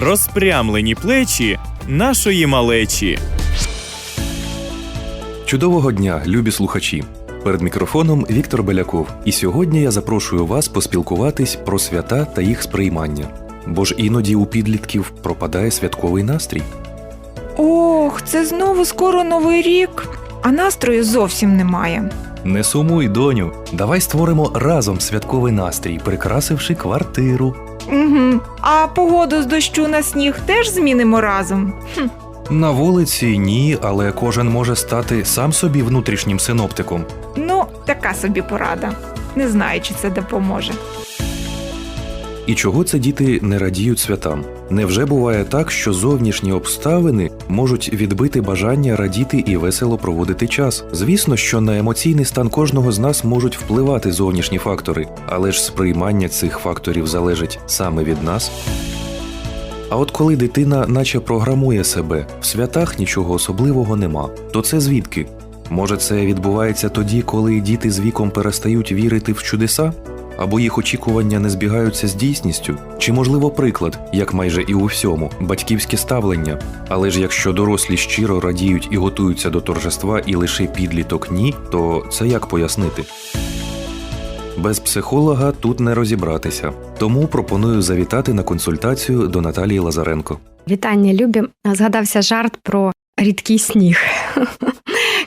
розпрямлені плечі нашої малечі. Чудового дня, любі слухачі! Перед мікрофоном Віктор Беляков, і сьогодні я запрошую вас поспілкуватись про свята та їх сприймання. Бо ж іноді у підлітків пропадає святковий настрій. Ох, це знову скоро новий рік, а настрою зовсім немає. Не сумуй, доню, давай створимо разом святковий настрій, прикрасивши квартиру. Угу. А погоду з дощу на сніг теж змінимо разом. Хм. На вулиці ні, але кожен може стати сам собі внутрішнім синоптиком. Ну, така собі порада. Не знаю, чи це допоможе. І чого це діти не радіють святам? Невже буває так, що зовнішні обставини можуть відбити бажання радіти і весело проводити час? Звісно, що на емоційний стан кожного з нас можуть впливати зовнішні фактори, але ж сприймання цих факторів залежить саме від нас. А от коли дитина наче програмує себе, в святах нічого особливого нема, то це звідки? Може, це відбувається тоді, коли діти з віком перестають вірити в чудеса? Або їх очікування не збігаються з дійсністю, чи можливо приклад, як майже і у всьому, батьківське ставлення. Але ж якщо дорослі щиро радіють і готуються до торжества, і лише підліток ні, то це як пояснити? Без психолога тут не розібратися, тому пропоную завітати на консультацію до Наталії Лазаренко. Вітання, любі. Згадався жарт про рідкий сніг.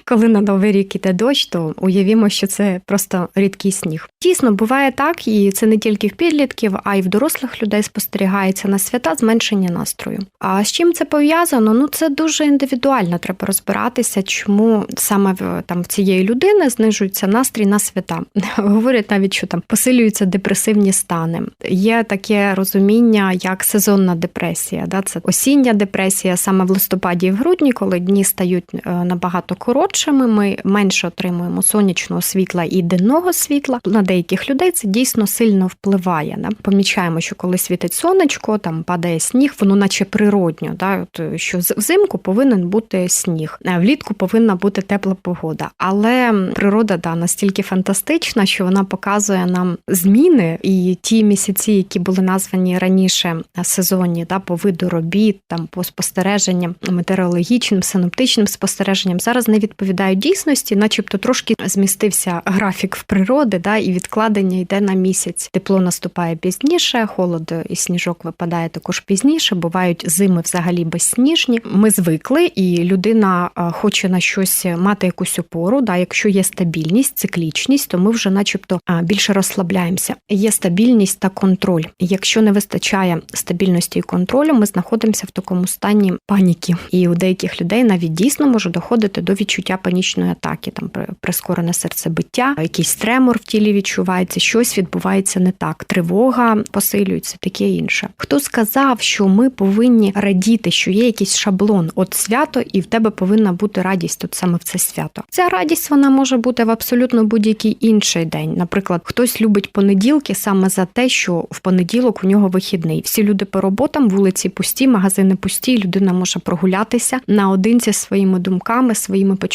Коли на новий рік іде дощ, то уявімо, що це просто рідкий сніг. Дійсно, буває так, і це не тільки в підлітків, а й в дорослих людей спостерігається на свята зменшення настрою. А з чим це пов'язано? Ну це дуже індивідуально. Треба розбиратися, чому саме там в цієї людини знижується настрій на свята. Говорять навіть, що там посилюються депресивні стани. Є таке розуміння, як сезонна депресія. Да? Це осіння депресія саме в листопаді і в грудні, коли дні стають е, набагато коротшими. Ми менше отримуємо сонячного світла і денного світла. На деяких людей це дійсно сильно впливає. Да? Помічаємо, що коли світить сонечко, там падає сніг, воно наче природньо. Да? От, що взимку повинен бути сніг, влітку повинна бути тепла погода. Але природа да, настільки фантастична, що вона показує нам зміни і ті місяці, які були названі раніше сезонні, да, по виду робіт, там по спостереженням метеорологічним, синоптичним спостереженням, зараз не відповідають дійсності, начебто трошки змістився графік в природи, да, і відкладення йде на місяць. Тепло наступає пізніше, холод і сніжок випадає також пізніше. Бувають зими взагалі безсніжні. Ми звикли, і людина хоче на щось мати якусь опору. Да, якщо є стабільність, циклічність, то ми вже, начебто, більше розслабляємося. Є стабільність та контроль. Якщо не вистачає стабільності і контролю, ми знаходимося в такому стані паніки. І у деяких людей навіть дійсно може доходити до відчуття панічної атаки, там при- прискорене серцебиття, якийсь тремор в тілі відчувається, щось відбувається не так. Тривога посилюється, таке інше. Хто сказав, що ми повинні радіти, що є якийсь шаблон, от свято, і в тебе повинна бути радість тут саме в це свято. Ця радість вона може бути в абсолютно будь-який інший день. Наприклад, хтось любить понеділки саме за те, що в понеділок у нього вихідний. Всі люди по роботам, вулиці пусті, магазини пусті. Людина може прогулятися наодинці своїми думками, своїми почуттями.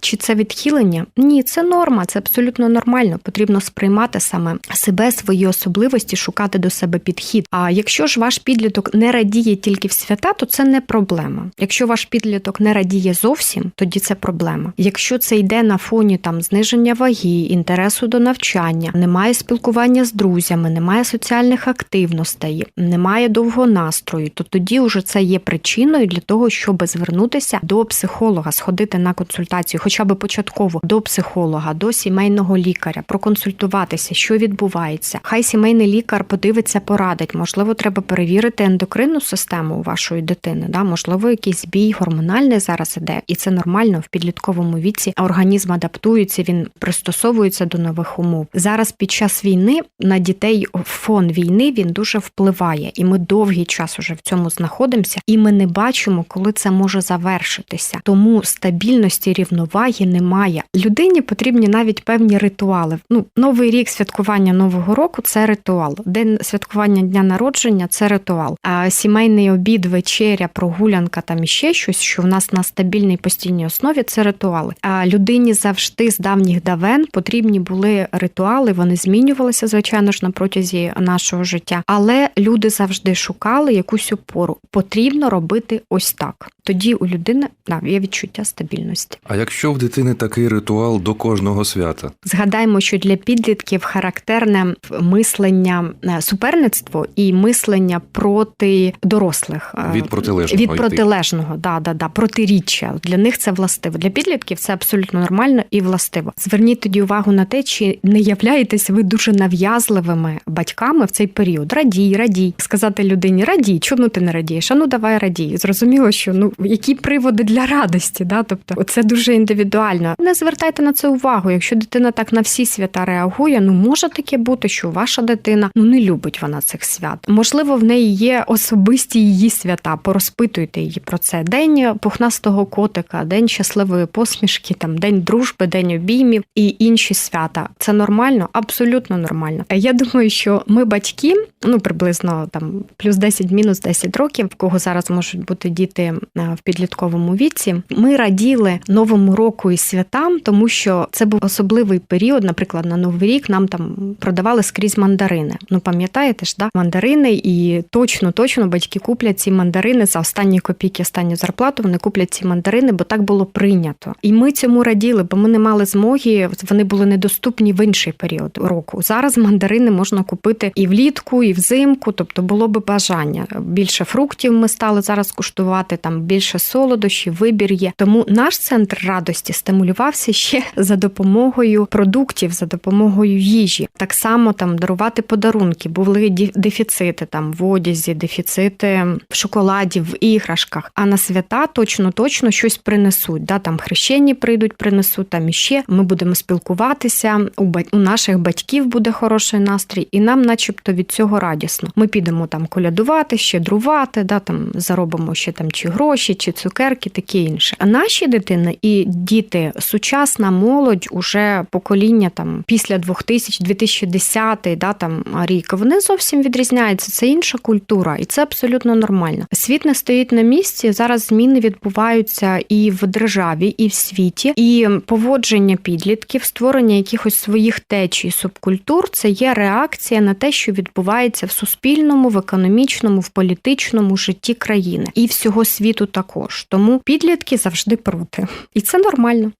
Чи це відхилення? Ні, це норма, це абсолютно нормально. Потрібно сприймати саме себе, свої особливості, шукати до себе підхід. А якщо ж ваш підліток не радіє тільки в свята, то це не проблема. Якщо ваш підліток не радіє зовсім, тоді це проблема. Якщо це йде на фоні там зниження ваги, інтересу до навчання, немає спілкування з друзями, немає соціальних активностей, немає довгого настрою, то тоді вже це є причиною для того, щоб звернутися до психолога, сходити на консультацію, хоча б початково до психолога, до сімейного лікаря, проконсультуватися, що відбувається. Хай сімейний лікар подивиться, порадить. Можливо, треба перевірити ендокринну систему у вашої дитини. Да? Можливо, якийсь збій гормональний зараз іде, і це нормально в підлітковому віці. Організм адаптується, він пристосовується до нових умов. Зараз під час війни на дітей фон війни він дуже впливає, і ми довгий час уже в цьому знаходимося, і ми не бачимо, коли це може завершитися. Тому стабільності стабільності, рівноваги немає. Людині потрібні навіть певні ритуали. Ну, новий рік святкування нового року це ритуал. День святкування дня народження це ритуал. А сімейний обід, вечеря, прогулянка там і ще щось, що в нас на стабільній постійній основі це ритуали. А людині завжди з давніх давен потрібні були ритуали. Вони змінювалися, звичайно ж, на протязі нашого життя. Але люди завжди шукали якусь опору. Потрібно робити ось так. Тоді у людини да, є відчуття стабільності. А якщо в дитини такий ритуал до кожного свята? Згадаємо, що для підлітків характерне мислення е, суперництво і мислення проти дорослих е, Від протилежного від йти. протилежного, да, да, да, протиріччя. Для них це властиво. Для підлітків це абсолютно нормально і властиво. Зверніть тоді увагу на те, чи не являєтесь ви дуже нав'язливими батьками в цей період. Радій, радій. Сказати людині радій, чому ти не радієш? А ну давай радій. Зрозуміло, що ну які приводи для радості, да? тобто це дуже індивідуально. Не звертайте на це увагу. Якщо дитина так на всі свята реагує, ну може таке бути, що ваша дитина ну не любить вона цих свят. Можливо, в неї є особисті її свята. Порозпитуйте її про це. День пухнастого котика, день щасливої посмішки, там день дружби, день обіймів і інші свята. Це нормально, абсолютно нормально. Я думаю, що ми батьки, ну приблизно там плюс 10, мінус 10 років, в кого зараз можуть бути діти е, в підлітковому віці. Ми раділи новому року і святам, тому що це був особливий період. Наприклад, на новий рік нам там продавали скрізь мандарини. Ну пам'ятаєте ж, да? мандарини, і точно, точно батьки куплять ці мандарини за останні копійки, останню зарплату. Вони куплять ці мандарини, бо так було прийнято. І ми цьому раділи, бо ми не мали змоги. Вони були недоступні в інший період року. Зараз мандарини можна купити і влітку, і взимку. Тобто було би бажання. Більше фруктів ми стали зараз куштувати, там більше солодощів, вибір є. Тому наш центр радості стимулювався ще за допомогою продуктів, за допомогою їжі. Так само там дарувати подарунки. Були дефіцити там в одязі, дефіцити в шоколаді, в іграшках. А на свята точно точно щось принесуть. Да, там хрещені прийдуть, принесуть там іще. Ми будемо спілкуватися. У у наших батьків буде хороший настрій, і нам, начебто, від цього радісно. Ми підемо там колядувати, щедрувати, да там заробимо ще там чи гроші, чи цукерки, таке інше. А наші дитини і діти, сучасна молодь, уже покоління там після 2000, 2010, да там рік, вони зовсім відрізняються. Це інша культура, і це абсолютно нормально. Світ не стоїть на місці. Зараз зміни відбуваються і в державі, і в світі, і поводження підлітків, створення якихось своїх течій, субкультур це є реакція на те, що відбувається в суспільному, в економічному, в політичному житті країни і всього світу також. Тому підлітки завжди проти, і це нормально.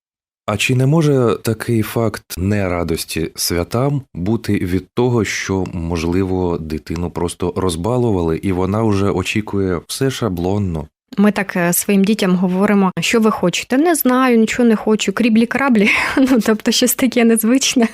А чи не може такий факт нерадості святам бути від того, що можливо дитину просто розбалували, і вона вже очікує все шаблонно? Ми так е, своїм дітям говоримо, що ви хочете. Не знаю, нічого не хочу. Кріблі краблі, ну тобто щось таке незвичне.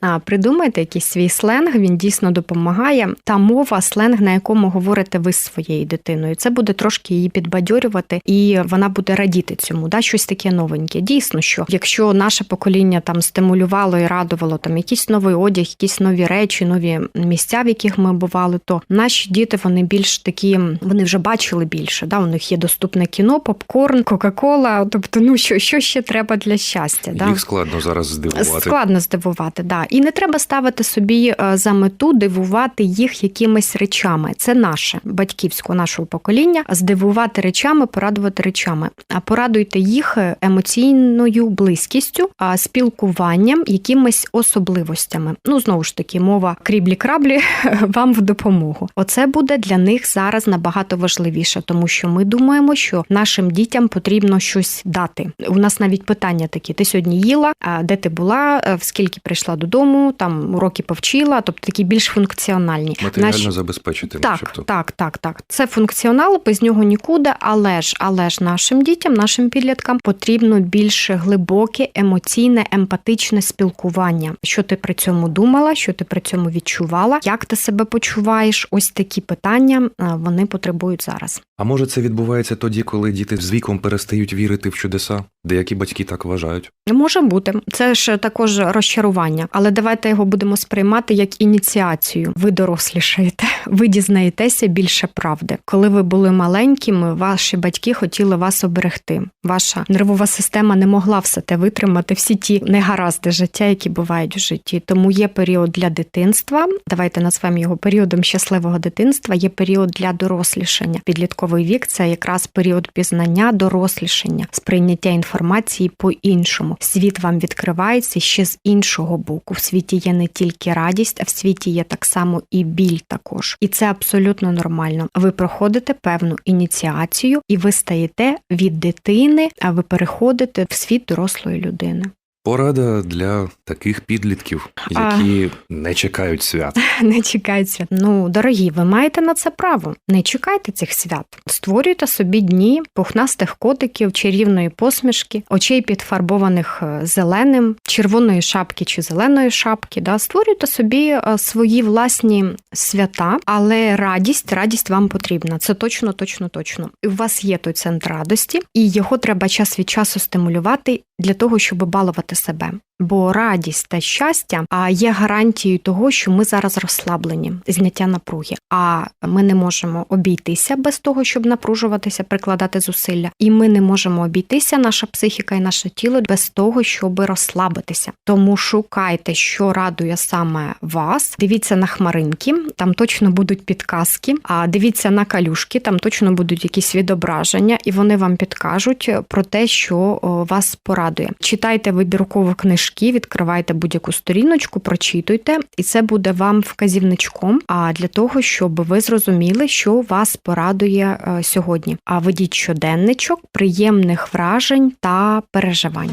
А придумайте якийсь свій сленг, він дійсно допомагає. Та мова, сленг, на якому говорите ви з своєю дитиною. Це буде трошки її підбадьорювати, і вона буде радіти цьому. Да, щось таке новеньке. Дійсно, що якщо наше покоління там стимулювало і радувало там якийсь новий одяг, якісь нові речі, нові місця, в яких ми бували, то наші діти вони більш такі, вони вже бачили більше. Да, них є доступне кіно, попкорн, Кока-Кола. Тобто, ну що, що ще треба для щастя? Да? Їх складно зараз здивувати. Складно здивувати, да. І не треба ставити собі е, за мету дивувати їх якимись речами. Це наше батьківського нашого покоління. Здивувати речами, порадувати речами. А порадуйте їх емоційною близькістю, а спілкуванням, якимись особливостями. Ну знову ж таки, мова кріблі-краблі вам в допомогу. Оце буде для них зараз набагато важливіше, тому що ми думаємо, що нашим дітям потрібно щось дати. У нас навіть питання такі: ти сьогодні їла, а де ти була, е, в скільки прийшла додому, там уроки повчила, тобто такі більш функціональні. Матеріально Наші- забезпечити, так, начебто. так, так, так. Це функціонал, без нього нікуди, але ж, але ж нашим дітям, нашим підліткам потрібно більше глибоке, емоційне, емпатичне спілкування. Що ти при цьому думала, що ти при цьому відчувала, як ти себе почуваєш? Ось такі питання е, вони потребують зараз. А може це відбувається тоді, коли діти з віком перестають вірити в чудеса. Деякі батьки так вважають. Може бути, це ж також розчарування, але давайте його будемо сприймати як ініціацію. Ви дорослішаєте, ви дізнаєтеся більше правди. Коли ви були маленькими, ваші батьки хотіли вас оберегти. Ваша нервова система не могла все те витримати, всі ті негаразди життя, які бувають в житті. Тому є період для дитинства. Давайте назвемо його періодом щасливого дитинства. Є період для дорослішання. Підлітковий вік це якраз період пізнання, дорослішання, сприйняття інформації по-іншому. Світ вам відкривається ще з іншого боку. В світі є не тільки радість, а в світі є так само і біль також. І це абсолютно нормально. Ви проходите певну ініціацію, і ви стаєте від дитини, а ви переходите в світ дорослої людини. Порада для таких підлітків, які не чекають свят. Не чекають свят. Ну, дорогі, ви маєте на це право. Не чекайте цих свят. Створюйте собі дні пухнастих котиків, чарівної посмішки, очей підфарбованих е, зеленим, червоної шапки чи зеленої шапки. Да? Створюйте собі е, свої власні свята, але радість, радість вам потрібна. Це точно, точно, точно. І у вас є той центр радості, і його треба час від часу стимулювати для того, щоб балувати себе. Бо радість та щастя є гарантією того, що ми зараз розслаблені, зняття напруги. А ми не можемо обійтися без того, щоб напружуватися, прикладати зусилля, і ми не можемо обійтися, наша психіка і наше тіло без того, щоб розслабитися. Тому шукайте, що радує саме вас. Дивіться на хмаринки, там точно будуть підказки. А дивіться на калюшки, там точно будуть якісь відображення, і вони вам підкажуть про те, що вас порадує. Читайте вибірково книжки, відкривайте будь-яку сторіночку, прочитуйте, і це буде вам вказівничком. А для того, щоб ви зрозуміли, що вас порадує е, сьогодні. А ведіть щоденничок приємних вражень та переживань.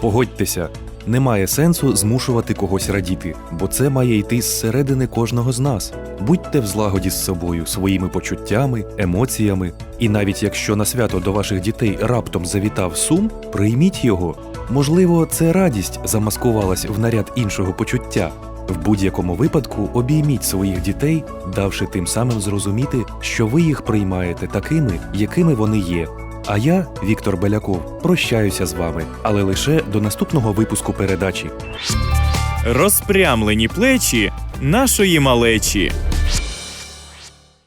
Погодьтеся, немає сенсу змушувати когось радіти, бо це має йти зсередини кожного з нас. Будьте в злагоді з собою, своїми почуттями, емоціями, і навіть якщо на свято до ваших дітей раптом завітав сум, прийміть його. Можливо, це радість замаскувалась в наряд іншого почуття. В будь-якому випадку обійміть своїх дітей, давши тим самим зрозуміти, що ви їх приймаєте такими, якими вони є. А я, Віктор Беляков, прощаюся з вами, але лише до наступного випуску передачі. Розпрямлені плечі нашої малечі.